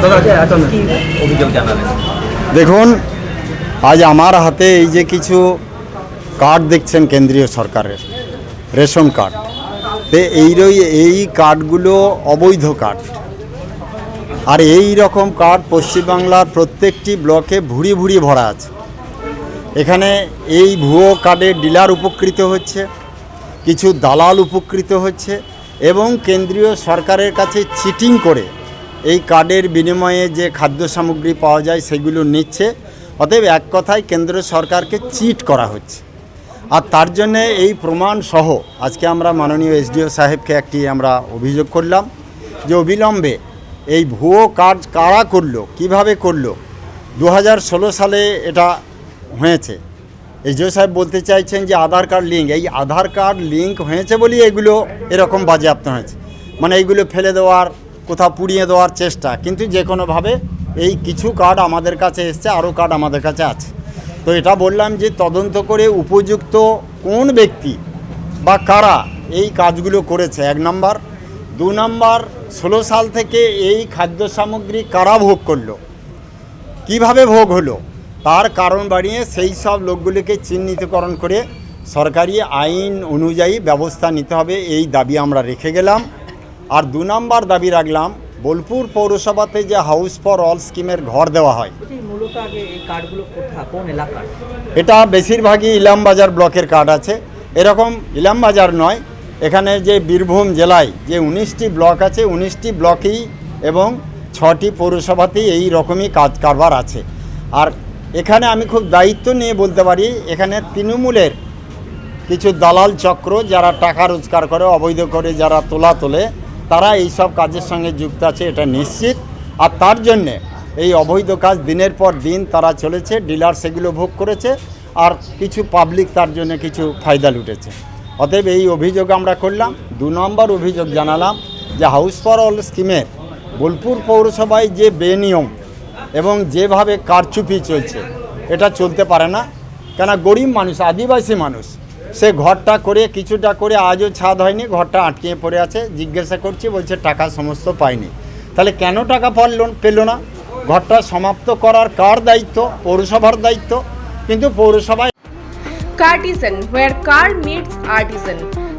কি অভিযোগ জানালেন? দেখুন আজ আমার হাতে এই যে কিছু কার্ড দেখছেন কেন্দ্রীয় সরকারের রেশন কার্ড। তো এই রই- এই কার্ডগুলো অবৈধ কার্ড। আর এই রকম কার্ড পশ্চিমবাংলার প্রত্যেকটি ব্লকে ভুড়ি ভুড়ি ভরা আছে। এখানে এই ভুয়ো কার্ডের ডিলার উপকৃত হচ্ছে কিছু দালাল উপকৃত হচ্ছে এবং কেন্দ্রীয় সরকারের কাছে চিটিং করে এই কার্ডের বিনিময়ে যে খাদ্য সামগ্রী পাওয়া যায় সেগুলো নিচ্ছে। অতএব এক কথায় কেন্দ্র সরকারকে চিট করা হচ্ছে। আর তার জন্যে এই প্রমাণ সহ আজকে আমরা মাননীয় এসডিও সাহেবকে একটি আমরা অভিযোগ করলাম যে অবিলম্বে এই ভুয়ো কার্ড কারা করল, কীভাবে করল দু হাজার ষোলো সালে এটা হয়েছে। এসডিও সাহেব বলতে চাইছেন যে আধার কার্ড লিঙ্ক, এই আধার কার্ড লিঙ্ক হয়েছে বলেই এগুলো এরকম বাজেয়াপ্ত হয়েছে। মানে এইগুলো ফেলে দেওয়ার কোথাও পুড়িয়ে দেওয়ার চেষ্টা, কিন্তু যে কোনোভাবে এই কিছু কার্ড আমাদের কাছে এসছে, আরও কার্ড আমাদের কাছে আছে। তো এটা বললাম যে তদন্ত করে উপযুক্ত কোন ব্যক্তি বা কারা এই কাজগুলো করেছে? এক নম্বর। দু নম্বর, ষোলো সাল থেকে এই খাদ্য সামগ্রী কারা ভোগ করল? কীভাবে ভোগ হলো? তার কারণ বাড়িয়ে সেই সব লোকগুলিকে চিহ্নিতকরণ করে সরকারি আইন অনুযায়ী ব্যবস্থা নিতে হবে, এই দাবি আমরা রেখে গেলাম। আর দু নম্বর দাবি রাখলাম বোলপুর পৌরসভাতে যে হাউস ফর অল স্কিমের ঘর দেওয়া হয়। এটা বেশিরভাগই ইলামবাজার ব্লকের কার্ড আছে। এরকম ইলামবাজার নয় এখানে যে বীরভূম জেলায় যে উনিশটি ব্লক আছে উনিশটি ব্লকেই এবং ছটি পৌরসভাতেই এই রকমই কাজ কারবার আছে। আর এখানে আমি খুব দায়িত্ব নিয়ে বলতে পারি এখানে তৃণমূলের কিছু দালাল চক্র যারা টাকা রোজগার করে অবৈধ করে যারা তোলা তোলে তারা এই সব কাজের সঙ্গে যুক্ত আছে, এটা নিশ্চিত। আর তার জন্যে এই অবৈধ কাজ দিনের পর দিন তারা চলেছে, ডিলার সেগুলো ভোগ করেছে, আর কিছু পাবলিক তার জন্য কিছু ফায়দা লুটেছে। অতএব এই অভিযোগ আমরা করলাম, দু নম্বর অভিযোগ জানালাম যে হাউস ফর অল স্কিমের বোলপুর পৌরসভায় যে বেনিয়ম এবং যেভাবে কারচুপি চলছে, এটা চলতে পারে না। কেন গরিব মানুষ, আদিবাসী মানুষ সে ঘরটা করে, কিছুটা করে আজও ছাদ হয়নি, ঘরটা আটকিয়ে পড়ে আছে। জিজ্ঞাসা করছি, বলছে টাকা সমস্ত পায়নি তাহলে কেন টাকা পারল পেল না? ঘরটা সমাপ্ত করার কার দায়িত্ব? পৌরসভার দায়িত্ব। কিন্তু পৌরসভায় কার্টিসন মিটস.